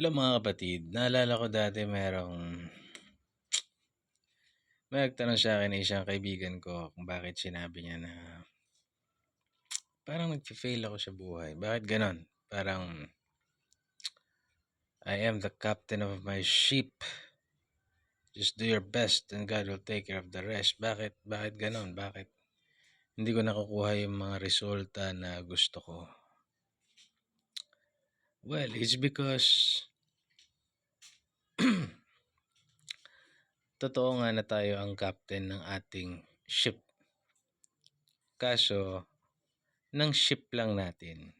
Hello mga kapatid, naalala ko dati merong may nagtanong sa akin isang kaibigan ko kung bakit sinabi niya na parang nag-fail ako sa buhay. Bakit ganon? Parang I am the captain of my ship. Just do your best and God will take care of the rest. Bakit? Bakit ganon? Bakit? Hindi ko nakukuha yung mga resulta na gusto ko. Well, it's because totoo nga na tayo ang captain ng ating ship. Kaso, ng ship lang natin.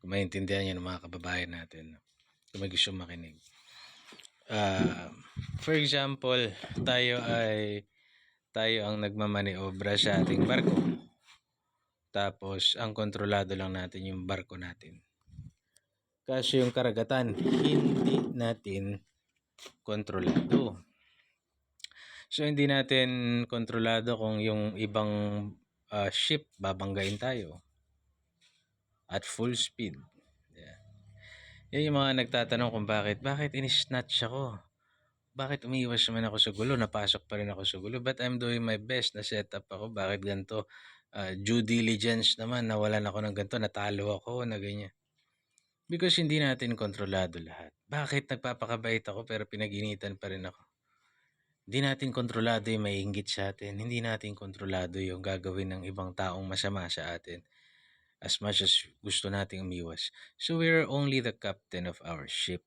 Kung maintindihan niyo ng mga kababayan natin. Kung may gusto makinig. Ah, for example, tayo ay tayo ang nagmamaniobra sa ating barko. Tapos, ang kontrolado lang natin yung barko natin. Kasi yung karagatan, hindi natin kontrolado. So, hindi natin kontrolado kung yung ibang ah, ship babanggain tayo at full speed. Yeah. Yan yung mga nagtatanong kung bakit, bakit in-snatch ako? Bakit umiwas naman ako sa gulo? Napasok pa rin ako sa gulo. But I'm doing my best na setup ako. Bakit ganito? Ah, due diligence naman, nawalan ako ng ganito, natalo ako, na ganyan. Because hindi natin kontrolado lahat. Bakit nagpapakabait ako pero pinag-initan pa rin ako? Hindi natin kontrolado yung maiinggit sa atin. Hindi natin kontrolado yung gagawin ng ibang taong masama sa atin. As much as gusto nating umiwas. So we're only the captain of our ship.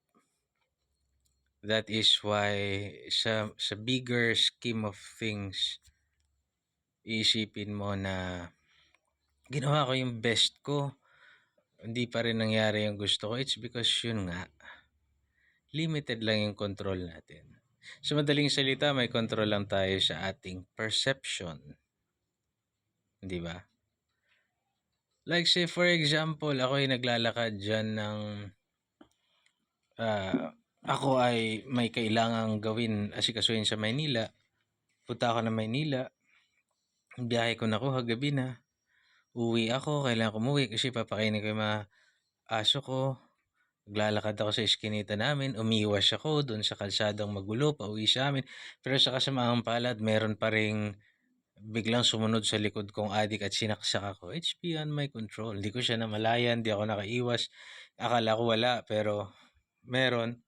That is why sa, sa bigger scheme of things, iisipin mo na ginawa ko yung best ko. Hindi pa rin nangyari yung gusto ko. It's because yun nga, limited lang yung control natin. Sa madaling salita, may control lang tayo sa ating perception. Di ba? Like say for example, ako ay naglalakad dyan ng ah, ako ay may kailangang gawin asikasuhin sa Maynila. Punta ako ng Maynila. Biyahe ko nakuha gabi na. Uwi ako, kailangan ko umuwi kasi papakainin ko yung mga aso ko. Naglalakad ako sa iskinita namin, umiwas ako doon sa kalsadang magulo, pauwi sa amin. Pero sa kasamaang palad, meron pa ring biglang sumunod sa likod kong adik at sinaksak ako. It's beyond my control. Hindi ko siya namalayan, hindi ako nakaiwas. Akala ko wala, pero meron.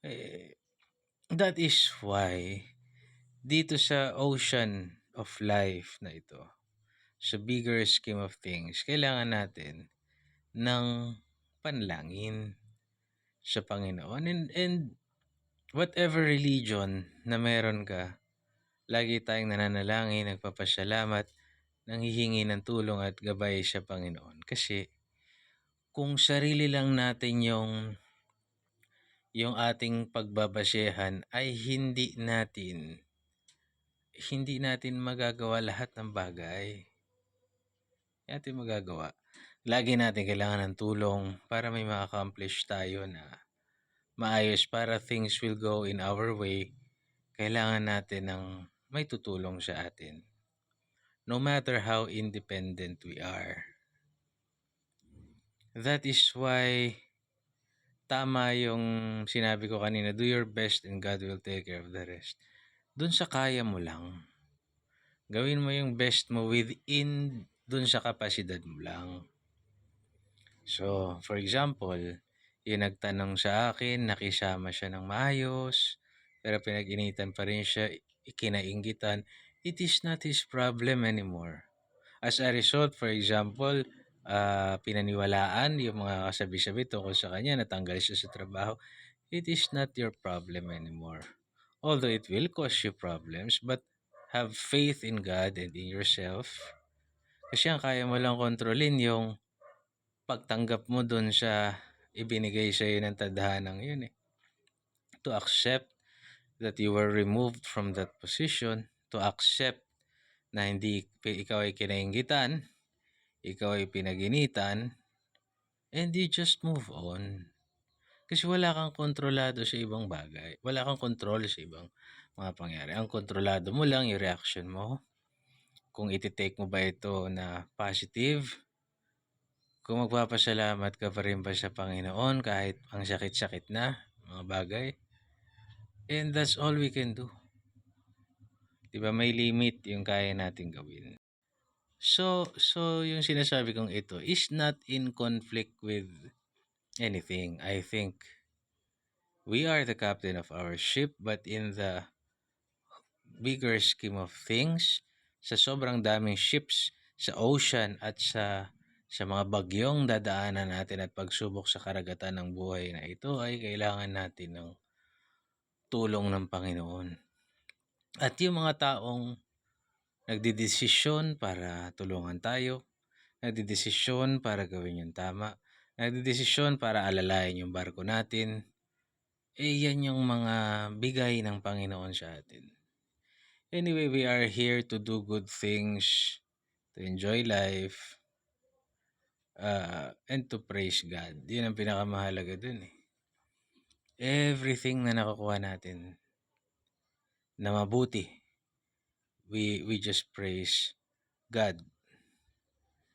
Eh, that is why dito sa ocean of life na ito, sa bigger scheme of things, kailangan natin ng panlangin sa Panginoon. And, and whatever religion na meron ka, lagi tayong nananalangin, nagpapasalamat, nanghihingi ng tulong at gabay sa Panginoon. Kasi kung sarili lang natin yung yung ating pagbabasehan ay hindi natin hindi natin magagawa lahat ng bagay. Hindi natin magagawa. Lagi natin kailangan ng tulong para may ma-accomplish tayo na maayos para things will go in our way. Kailangan natin ng may tutulong sa atin. No matter how independent we are. That is why tama yung sinabi ko kanina, do your best and God will take care of the rest. Doon sa kaya mo lang. Gawin mo yung best mo within doon sa kapasidad mo lang. So, for example, yung nagtanong sa akin, nakisama siya ng maayos, pero pinag-initan pa rin siya, ikinainggitan, it is not his problem anymore. As a result, for example, ah, pinaniwalaan yung mga kasabi-sabi tungkol sa kanya, natanggal siya sa trabaho, it is not your problem anymore. Although it will cause you problems, but have faith in God and in yourself. Kasi ang kaya mo lang kontrolin yung pagtanggap mo dun sa ibinigay sa iyo ng tadhanang yun eh. To accept that you were removed from that position, to accept na hindi ikaw ay kinaingitan, ikaw ay pinaginitan, and you just move on. Kasi wala kang kontrolado sa ibang bagay. Wala kang kontrol sa ibang mga pangyari. Ang kontrolado mo lang yung reaction mo. Kung iti-take mo ba ito na positive kung magpapasalamat ka pa rin ba sa Panginoon kahit ang sakit-sakit na mga bagay. And that's all we can do. 'Di ba may limit yung kaya nating gawin. So, so yung sinasabi kong ito is not in conflict with anything. I think we are the captain of our ship but in the bigger scheme of things, sa sobrang daming ships sa ocean at sa sa mga bagyong dadaanan natin at pagsubok sa karagatan ng buhay na ito ay kailangan natin ng tulong ng Panginoon. At yung mga taong nagdidesisyon para tulungan tayo, nagdidesisyon para gawin yung tama, nagdidesisyon para alalayan yung barko natin, eh yan yung mga bigay ng Panginoon sa atin. Anyway, we are here to do good things, to enjoy life, uh, and to praise God. Yun ang pinakamahalaga dun eh. Everything na nakukuha natin na mabuti, we, we just praise God.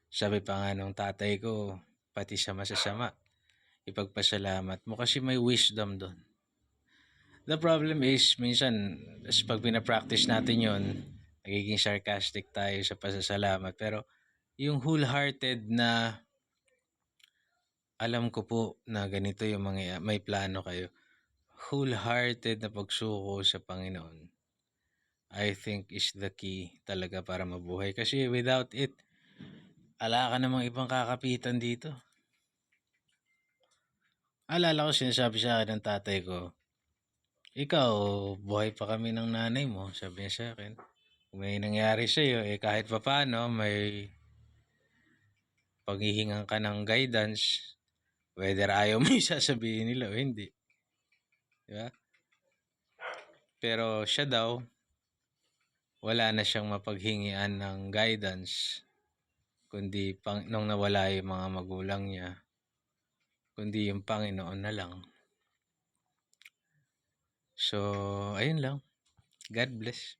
Sabi pa nga nung tatay ko, pati sa masasama, ipagpasalamat mo kasi may wisdom doon. The problem is, minsan, pag pinapractice natin yon nagiging sarcastic tayo sa pasasalamat. Pero, yung wholehearted na alam ko po na ganito yung mga may plano kayo. Wholehearted na pagsuko sa Panginoon. I think is the key talaga para mabuhay. Kasi without it, ala ka namang ibang kakapitan dito. Alala ko sinasabi sa akin ng tatay ko, ikaw, buhay pa kami ng nanay mo, sabi niya sa akin. Kung may nangyari sa iyo, eh kahit pa paano, may paghihingan ka ng guidance, whether ayaw mo yung sasabihin nila o hindi. Di ba? Pero siya daw, wala na siyang mapaghingian ng guidance, kundi pang, nung nawala yung mga magulang niya, kundi yung Panginoon na lang. So, ayun lang. God bless.